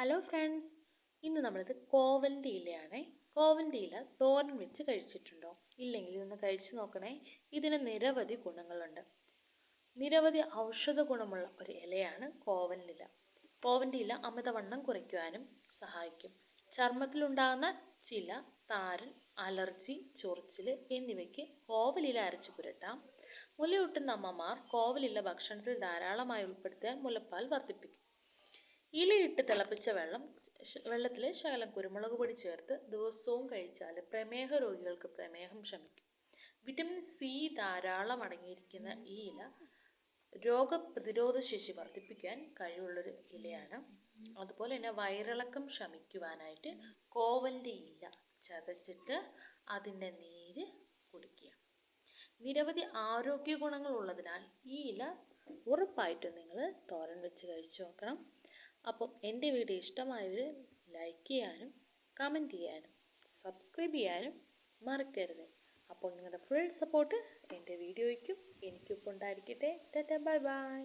Hello friends ഇന്ന് നമ്മളിത് കോവലിന്റെ ഇലയാണേ. കോവലിന്റെ ഇല തോരൻ വെച്ച് കഴിച്ചിട്ടുണ്ടോ? ഇല്ലെങ്കിൽ ഇതൊന്ന് കഴിച്ചു നോക്കണേ. ഇതിന് നിരവധി ഗുണങ്ങളുണ്ട്. നിരവധി ഔഷധ ഗുണമുള്ള ഒരു ഇലയാണ് കോവലിന്റെ ഇല. ഇല അമിതവണ്ണം കുറയ്ക്കുവാനും സഹായിക്കും. ചർമ്മത്തിലുണ്ടാകുന്ന ചില താരൻ അലർജി ചൊറിച്ചിൽ എന്നിവയ്ക്ക് കോവലില അരച്ച് പുരട്ടാം. മുലയൂട്ടുന്ന അമ്മമാർ കോവലില ഭക്ഷണത്തിൽ ധാരാളമായി ഉൾപ്പെടുത്തിയാൽ മുലപ്പാൽ വർദ്ധിപ്പിക്കും. ഇലയിട്ട് തിളപ്പിച്ച വെള്ളം വെള്ളത്തിൽ ശകലം കുരുമുളക് പൊടി ചേർത്ത് ദിവസവും കഴിച്ചാൽ പ്രമേഹ രോഗികൾക്ക് പ്രമേഹം ശമിക്കും. വിറ്റമിൻ സി ധാരാളം അടങ്ങിയിരിക്കുന്ന ഈ ഇല രോഗപ്രതിരോധ ശേഷി വർദ്ധിപ്പിക്കാൻ കഴിവുള്ളൊരു ഇലയാണ്. അതുപോലെ തന്നെ വയറിളക്കം ശമിക്കുവാനായിട്ട് കോവലിന്റെ ഇല ചതച്ചിട്ട് അതിന്റെ നീര് കുടിക്കുക. നിരവധി ആരോഗ്യ ഗുണങ്ങൾ ഉള്ളതിനാൽ ഈ ഇല ഉറപ്പായിട്ടും നിങ്ങൾ തോരൻ വെച്ച് കഴിച്ചു നോക്കണം. അപ്പം എന്റെ വീഡിയോ ഇഷ്ടമായവർ ലൈക്ക് ചെയ്യാനും കമന്റ് ചെയ്യാനും സബ്സ്ക്രൈബ് ചെയ്യാനും മറക്കരുത്. അപ്പോൾ നിങ്ങളുടെ ഫുൾ സപ്പോർട്ട് എന്റെ വീഡിയോയ്ക്കും എനിക്കും ഉണ്ടായിരിക്കട്ടെ. Tata bye bye